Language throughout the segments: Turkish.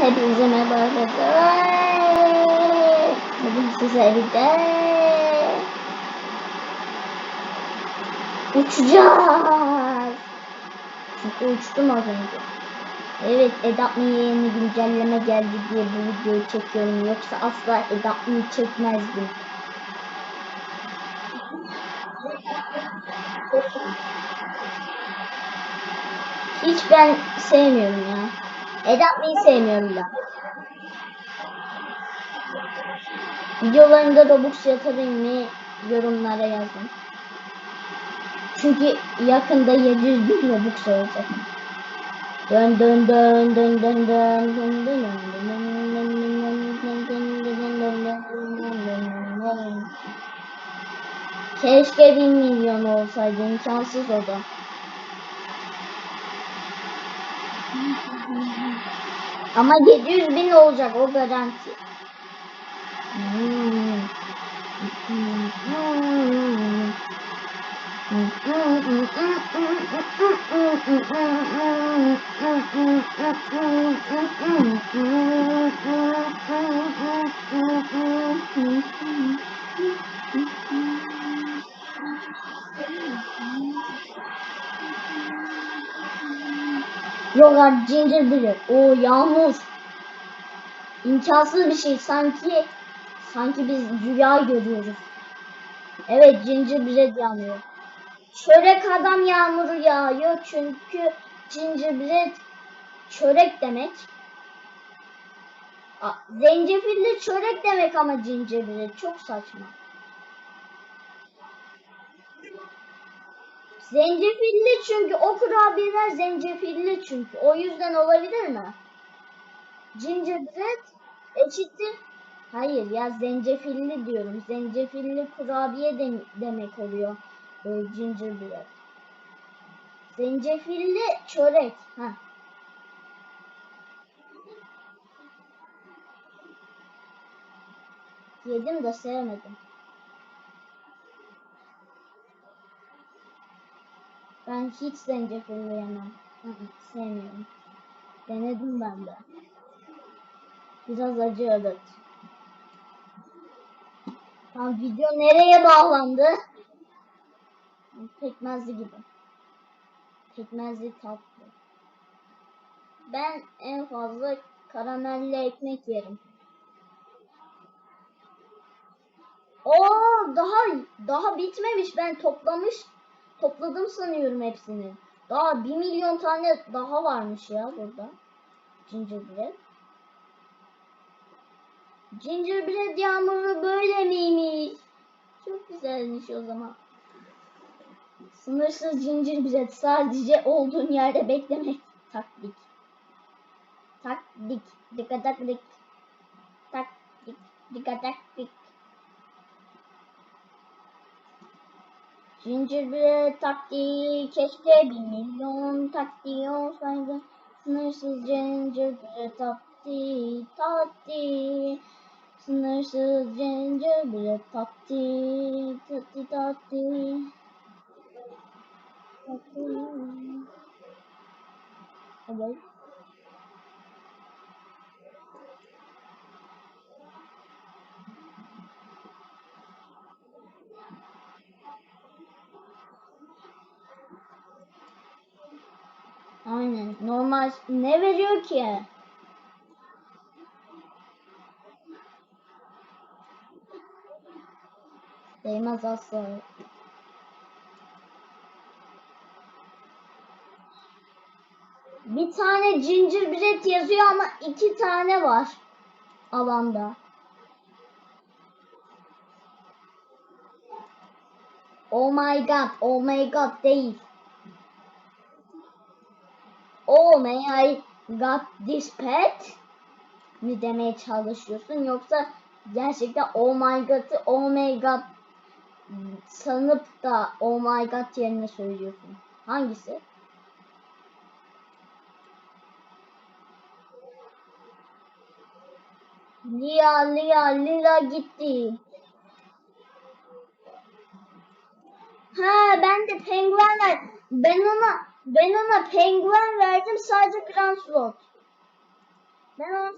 Hepinize merhaba arkadaşlar. Bugün size birlikte uçacağız. Çünkü uçtum az önce. Evet Edapmi'ye yeni güncelleme geldi diye bu videoyu çekiyorum. Yoksa asla Edapmi'yi çekmezdim. hiç ben sevmiyorum ya. Ed atmayı sevmiyorum ben. Videolarımda Robux yatırayım mı yorumlara yazın. Çünkü yakında 700 bin Robux olacak. Dön dön dön dön dön dön dön dön Keşke 1 milyon olsaydı imkansız o da. Ama 700 bin olacak o garanti. Yok abi ginger bile. O yağmur. İmkansız bir şey sanki sanki biz rüya görüyoruz. Evet ginger bread yağmıyor. Çörek adam yağmuru yağıyor çünkü ginger çörek demek. Zencefilli çörek demek ama ginger çok saçma. Zencefilli çünkü o kurabiyeler zencefilli çünkü. O yüzden olabilir mi? Ginger bread eşittir. Hayır ya zencefilli diyorum. Zencefilli kurabiye de, demek oluyor. E, ginger bread. Zencefilli çörek. Ha. Yedim de sevmedim. Ben hiç zencefilli yemem. Sevmiyorum. Denedim ben de. Biraz acı evet. Tam video nereye bağlandı? Pekmezli gibi. Pekmezli tatlı. Ben en fazla karamelli ekmek yerim. Oo daha daha bitmemiş. Ben toplamış topladım sanıyorum hepsini. Daha bir milyon tane daha varmış ya burada. Gingerbread. Gingerbread yağmuru böyle miymiş? Çok güzelmiş o zaman. Sınırsız gingerbread sadece olduğun yerde beklemek. Taktik. Taktik. Dikkat taktik. Taktik. Dikkat taktik. Gingerbread taktiği keşke bir milyon taktiği olsaydı. Sınırsız gingerbread taktiği taktiği. Sınırsız gingerbread taktiği taktiği taktiği. Taktiği. Evet. Değmez asla. Bir tane gingerbread yazıyor ama iki tane var alanda. Oh my god, oh my god değil. Oh may I got this pet mi demeye çalışıyorsun yoksa gerçekten oh my god'ı oh my god sanıp da oh my god yerine söylüyorsun. Hangisi? Lia Lia Lila gitti. Ha ben de penguenler ben ona Ben ona penguen verdim sadece Grand Slot. Ben ona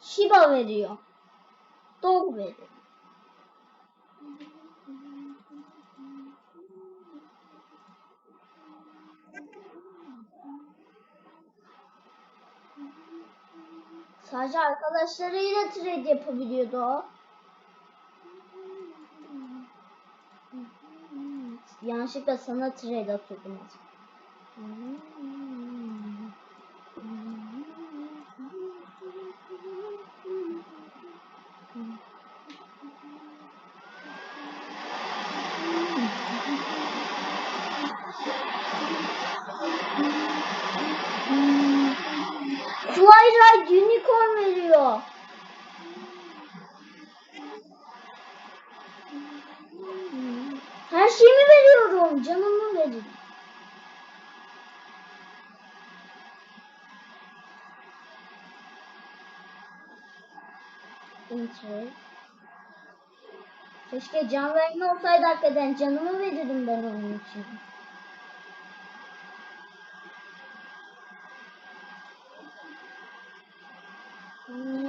Shiba veriyor. Dog veriyor. Sadece arkadaşlarıyla trade yapabiliyordu o. Yanlışlıkla sana trade atıyordum. az. Interest. Keşke can verme olsaydı hakikaten canımı verirdim ben onun için. Unicorn.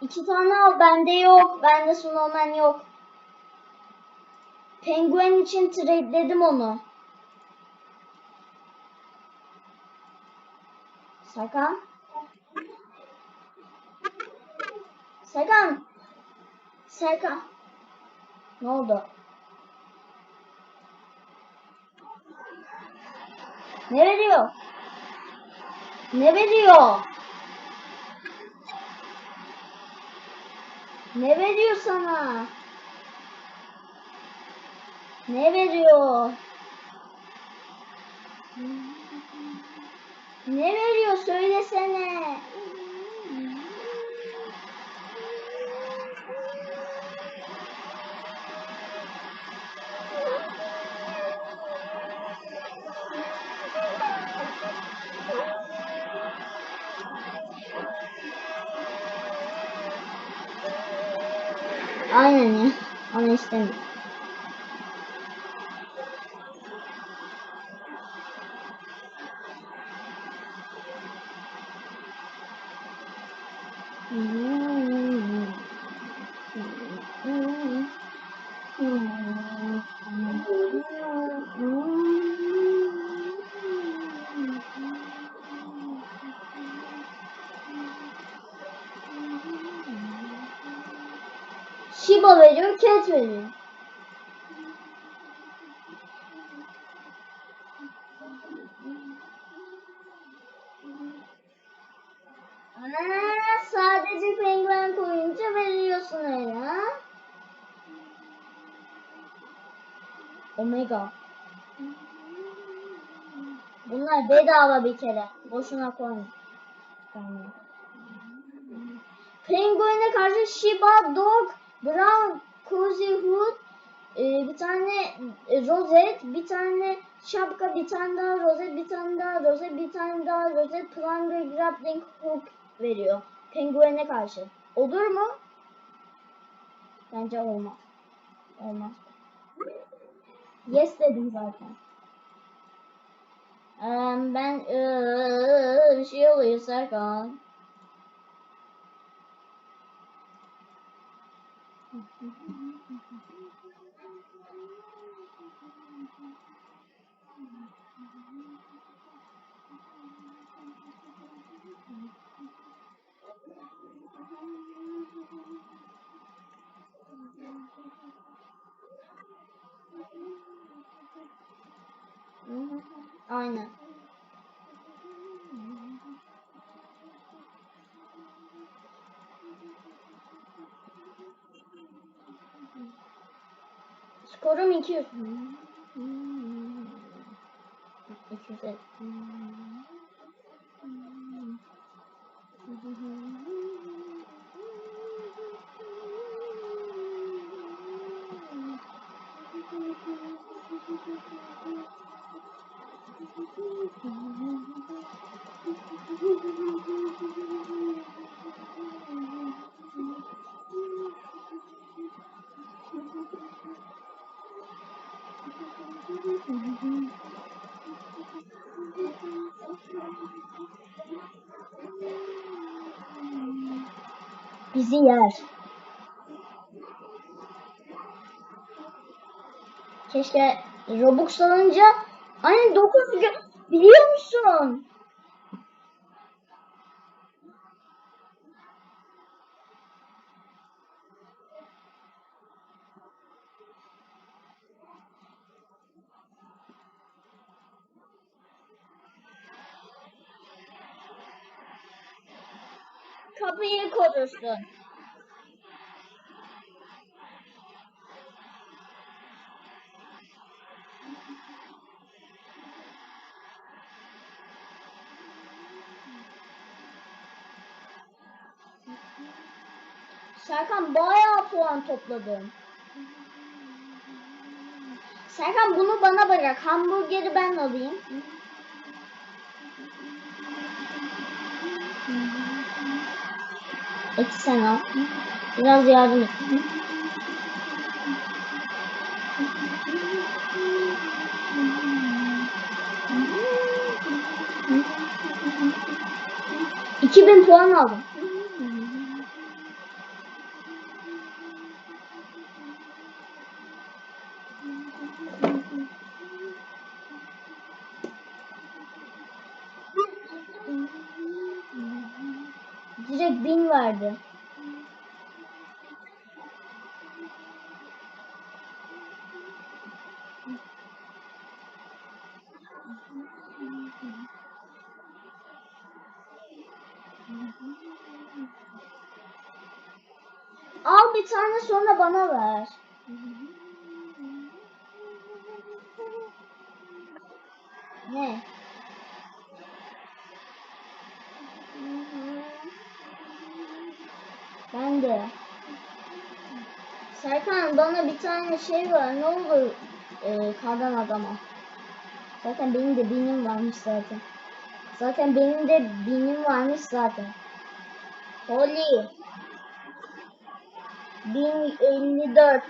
İki tane al bende yok. Bende Snowman yok. Penguen için trade'ledim onu. Serkan. Serkan. Serkan. Ne oldu? Ne veriyor? Ne veriyor? Ne veriyor sana? Ne veriyor? Ne veriyor söylesene. ああいうのにしてんの。Shiba veriyor, Cat veriyor. Aa, sadece penguen koyunca veriyorsun öyle? Omega. Bunlar bedava bir kere. Boşuna koyma. Tamam. Penguin'e karşı Shiba, Dog, Brown, Cozy Hood, e, bir tane e, Rosette, bir tane şapka, bir tane daha rozet, bir tane daha rozet, bir tane daha rozet, plunger, grappling hook veriyor. Penguene karşı. Olur mu? Bence olmaz. Olmaz. Yes dedim zaten. Em, ben eee, şey oluyor Serkan. Aynen. Skorum 200. 200. Bizi yer. Keşke Robux alınca aynen 9 gün biliyor musun? Kapıyı korusun. Serkan bayağı puan topladım. Serkan bunu bana bırak. Hamburgeri ben alayım. Et sen al. Biraz yardım et. İki bin puan aldım. Direkt bin verdi. Al bir tane sonra bana ver. Ne? Ben de. Serkan bana bir tane şey var. Ne olur e, kardan adama. Zaten benim de binim varmış zaten. Zaten benim de binim varmış zaten. Holly. 1054.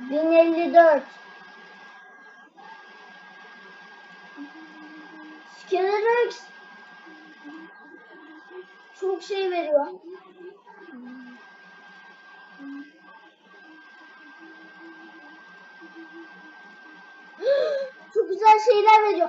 1054. Skinnerx. Çok şey veriyor. Çok güzel şeyler veriyor.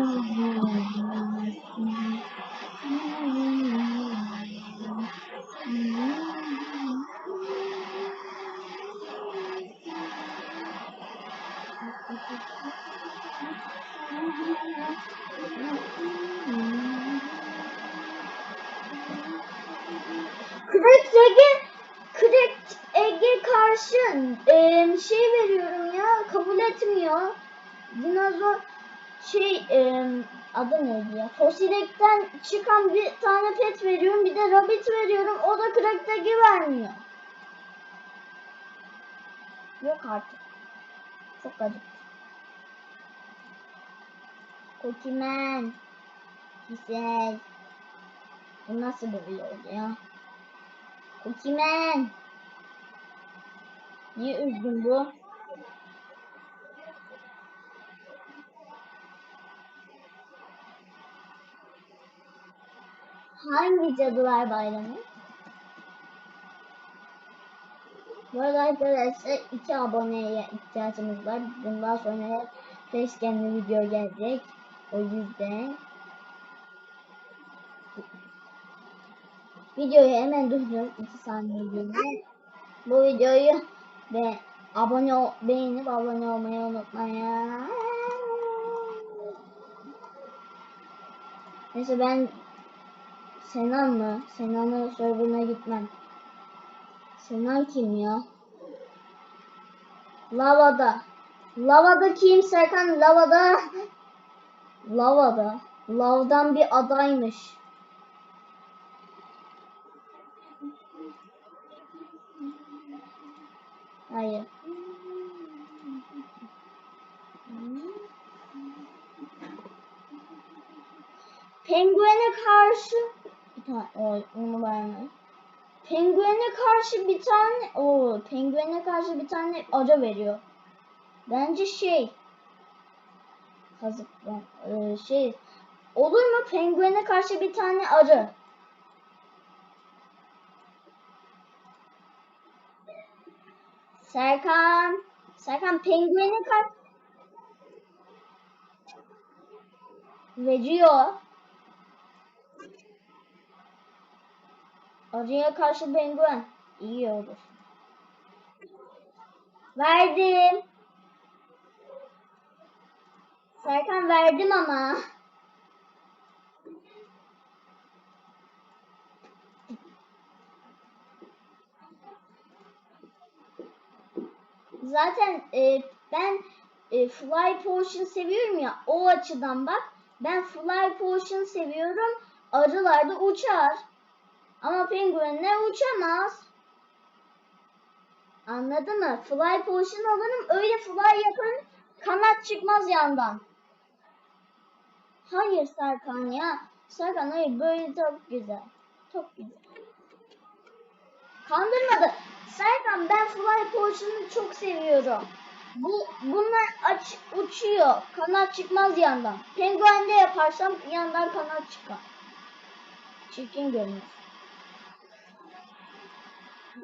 adı neydi ya? Fosilekten çıkan bir tane pet veriyorum. Bir de rabbit veriyorum. O da Crack Ege vermiyor. Yok artık. Çok acık. Kokimen. Güzel. Bu nasıl böyle oldu ya? Kokimen. Niye üzgün bu? Hangi Cadılar Bayramı? Bu arada arkadaşlar iki aboneye ihtiyacımız var. Bundan sonra facecam'li video gelecek. O yüzden videoyu hemen durdurup 2 saniyeliğine bu videoyu ve abone ol, beğenip abone olmayı unutmayın. Neyse ben Senan mı? Senan'ın serverına gitmem. Senan kim ya? Lavada. Lavada kim Serkan? Lavada. Lavada. Lavdan bir adaymış. Hayır. Penguene karşı tane o, onu verme. Penguene karşı bir tane o penguene karşı bir tane acı veriyor. Bence şey kazık e, şey olur mu penguene karşı bir tane arı? Serkan Serkan penguene karşı veriyor. Arıya karşı penguen. İyi olur. Verdim. Serkan verdim ama. Zaten e, ben e, Fly Potion seviyorum ya o açıdan bak. Ben Fly Potion seviyorum. Arılar da uçar. Ama penguenler uçamaz. Anladın mı? Fly Potion alırım öyle fly yaparım. Kanat çıkmaz yandan. Hayır Serkan ya. Serkan hayır böyle çok güzel. Çok güzel. Kandırmadı. Serkan ben Fly Potion'u çok seviyorum. Bu bunlar aç uçuyor. Kanat çıkmaz yandan. Penguende yaparsam yandan kanat çıkar. Çirkin görünür.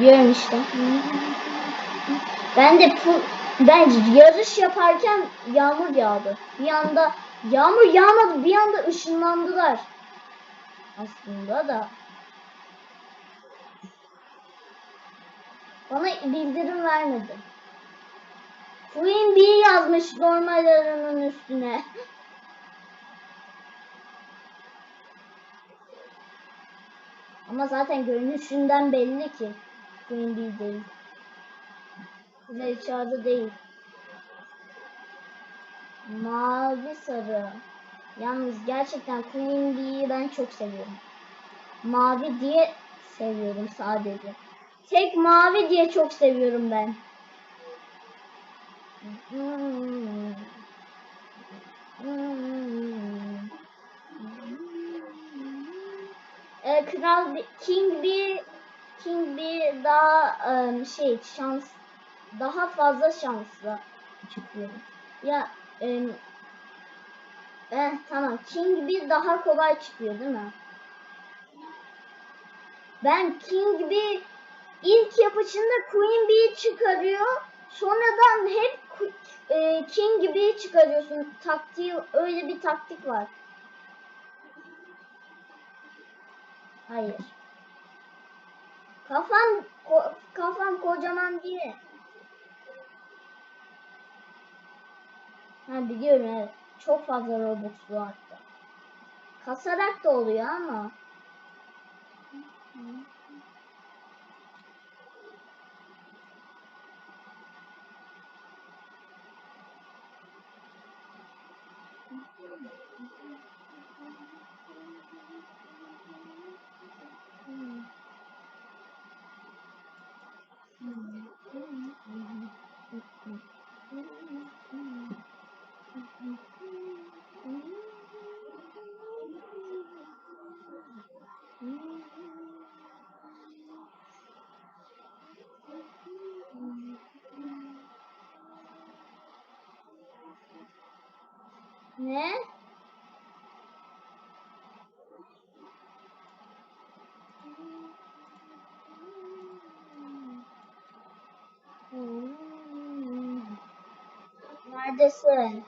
Diyorum işte. Ben de pu ben yarış yaparken yağmur yağdı. Bir anda yağmur yağmadı, bir anda ışınlandılar. Aslında da bana bildirim vermedi. Queen Bee yazmış normal aranın üstüne. Ama zaten görünüşünden belli ki Queen Bee değil. Kraliçe adı değil. Mavi sarı. Yalnız gerçekten Queen Bee'yi ben çok seviyorum. Mavi diye seviyorum sadece. Tek mavi diye çok seviyorum ben. Ee, Kral King bir King bir daha em, şey şans daha fazla şanslı çıkıyor. Ya em, eh, tamam King bir daha kolay çıkıyor değil mi? Ben King bir ilk yapışında Queen Bee çıkarıyor. Sonradan hep e, King gibi çıkarıyorsun. Taktiği öyle bir taktik var. Hayır. Kafam ko- kafam kocaman diye. Ha biliyorum evet. Çok fazla Robux'lu hatta. Kasarak da oluyor ama. Ne? Neredesin?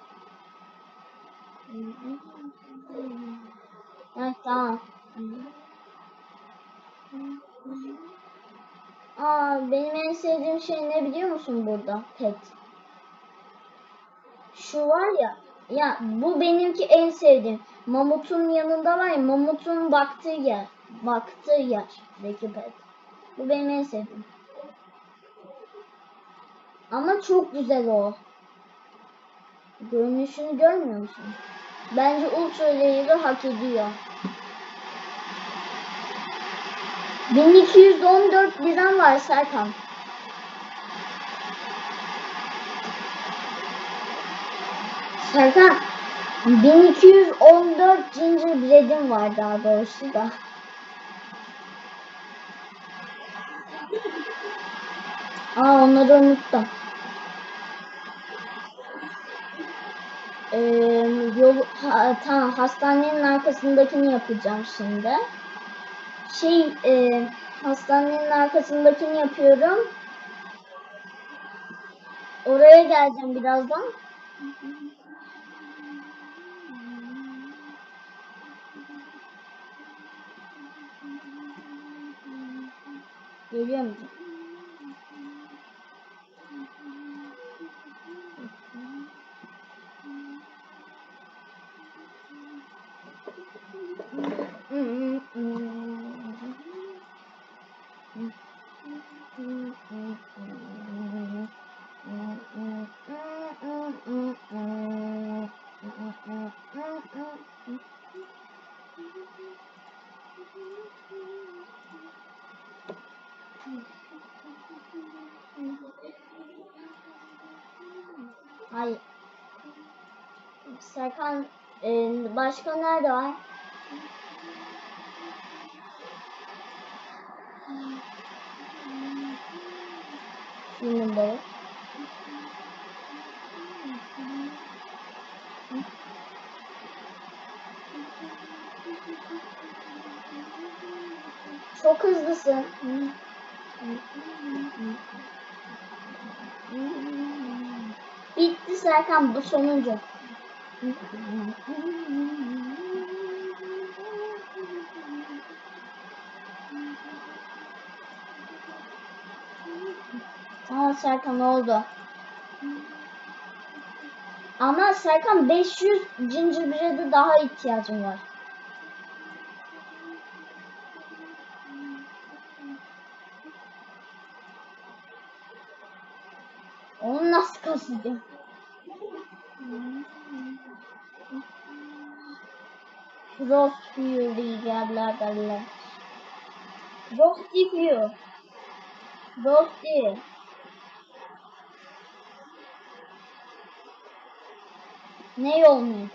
Evet. Aa, benim en sevdiğim şey ne biliyor musun burada? Pet. Şu var ya, ya bu benimki en sevdiğim. Mamutun yanında var ya, mamutun baktığı yer. Baktığı yerdeki pet. Bu benim en sevdiğim. Ama çok güzel o. Görünüşünü görmüyor musun? Bence Ultra Rare'ı hak ediyor. 1214 liram var Serkan. Serkan 1214 gingerbread'im var daha doğrusu da. Aa onları unuttum. Ee, yol, ha, tamam hastanenin arkasındakini yapacağım şimdi. Şey e, hastanenin arkasındakini yapıyorum. Oraya geleceğim birazdan. Geliyor mu? Hayır. Serkan e, başka nerede var? Balık. Çok hızlısın. Bitti Serkan bu sonuncu. Tamam Serkan oldu. Ama Serkan 500 gingerbread'e daha ihtiyacım var. Onu nasıl kasacağım? Frost Fury geldiler derler. Frosty Fury. Frosty. Ne olmuyor?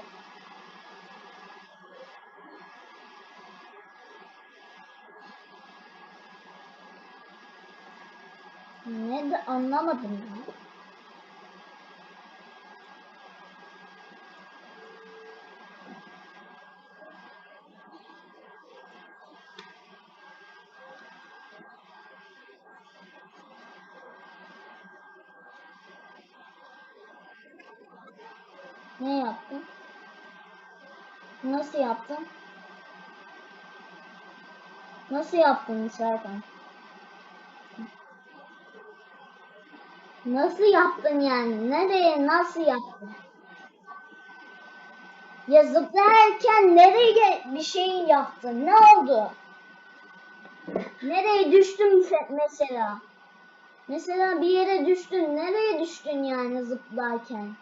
Ne de anlamadım ya. Nasıl yaptın? Nasıl yaptın Serkan? Nasıl yaptın yani? Nereye nasıl yaptın? Ya zıplarken nereye bir şey yaptın? Ne oldu? Nereye düştün mesela? Mesela bir yere düştün. Nereye düştün yani zıplarken?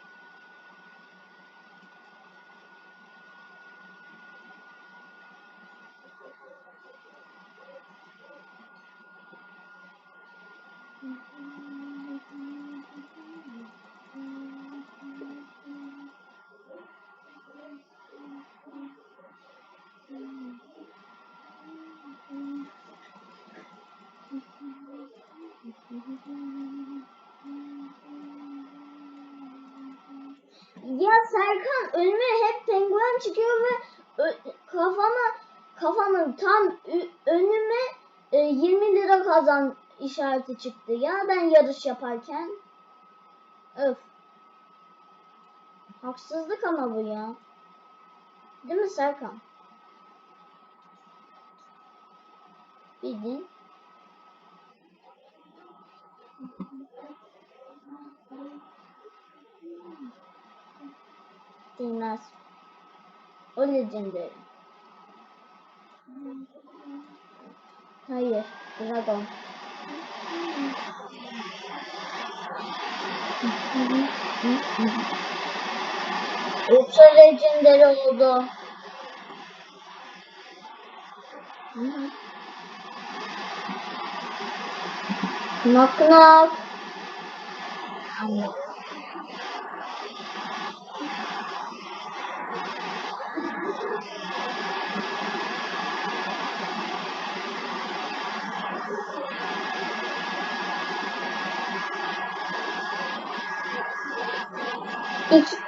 Ya Serkan önüme hep penguen çıkıyor ve ö- kafama kafamın tam ü- önüme e, 20 lira kazan işareti çıktı ya ben yarış yaparken. Öf. Haksızlık ama bu ya. Değil mi Serkan? Bildin. Değmez. O legendary. Hayır. Dragon. Ultra legendary oldu. Knock knock.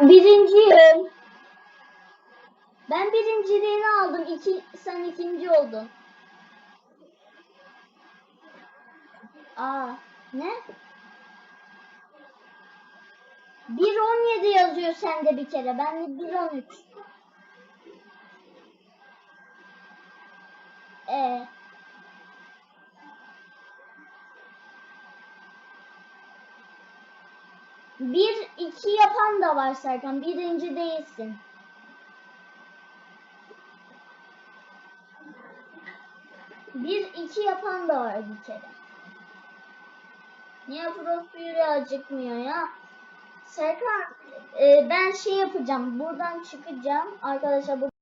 Birinciyim. Ben birinciliğini aldım. İki, sen ikinci oldun. Aa, ne? 1.17 yazıyor sende bir kere. Ben de 1.13. Ee, bir iki yapan da var Serkan. Birinci değilsin. Bir iki yapan da var bir kere. Niye Fury acıkmıyor ya? Serkan e, ben şey yapacağım. Buradan çıkacağım. Arkadaşlar bu